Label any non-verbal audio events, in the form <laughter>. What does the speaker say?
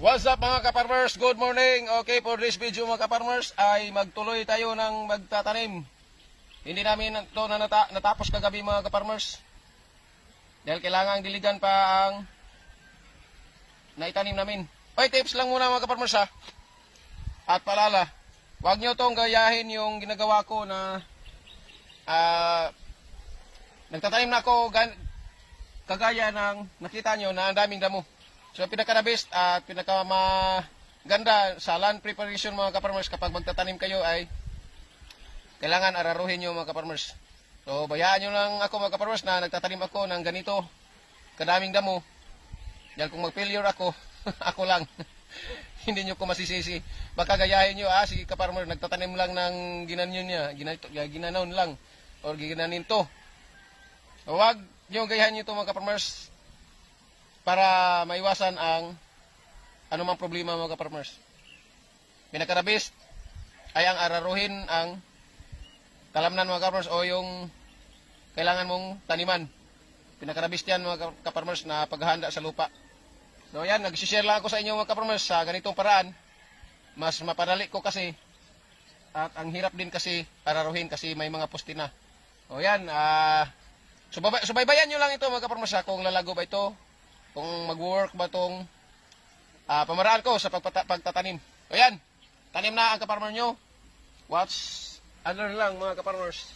What's up mga kaparmers? Good morning. Okay, for this video mga kaparmers ay magtuloy tayo ng magtatanim. Hindi namin ito na nata- natapos kagabi mga kaparmers. Dahil kailangan diligan pa ang naitanim namin. Oy, tips lang muna mga kaparmers ha. At palala, huwag nyo tong gayahin yung ginagawa ko na ah nagtatanim na ako kagaya ng nakita nyo na ang daming damo. So pinaka best at pinaka maganda sa land preparation mga kaparmers kapag magtatanim kayo ay kailangan araruhin nyo mga kaparmers. So bayaan nyo lang ako mga kaparmers na nagtatanim ako ng ganito kadaming damo. Dahil kung mag-failure ako, <laughs> ako lang. <laughs> Hindi nyo ko masisisi. Baka gayahin nyo, ah, sige kaparmer, nagtatanim lang ng ginanyon niya, ginanito, ginanon lang, or ginanin to. Huwag nyo gayahin nyo ito mga kaparmers para maiwasan ang anumang problema mga kaparmers. Pinakarabis ay ang araruhin ang kalamnan mga kaparmers o yung kailangan mong taniman. Pinakarabis yan mga kaparmers na paghahanda sa lupa. So yan, nag-share lang ako sa inyo mga kaparmers sa ganitong paraan. Mas mapadali ko kasi at ang hirap din kasi araruhin kasi may mga poste na. O yan, ah subabay, subaybayan nyo lang ito mga kaparmers ha, kung lalago ba ito, kung mag-work ba itong ah, pamaraan ko sa pagtatanim. O yan, tanim na ang kaparmer nyo. Watch, ano lang mga kaparmers.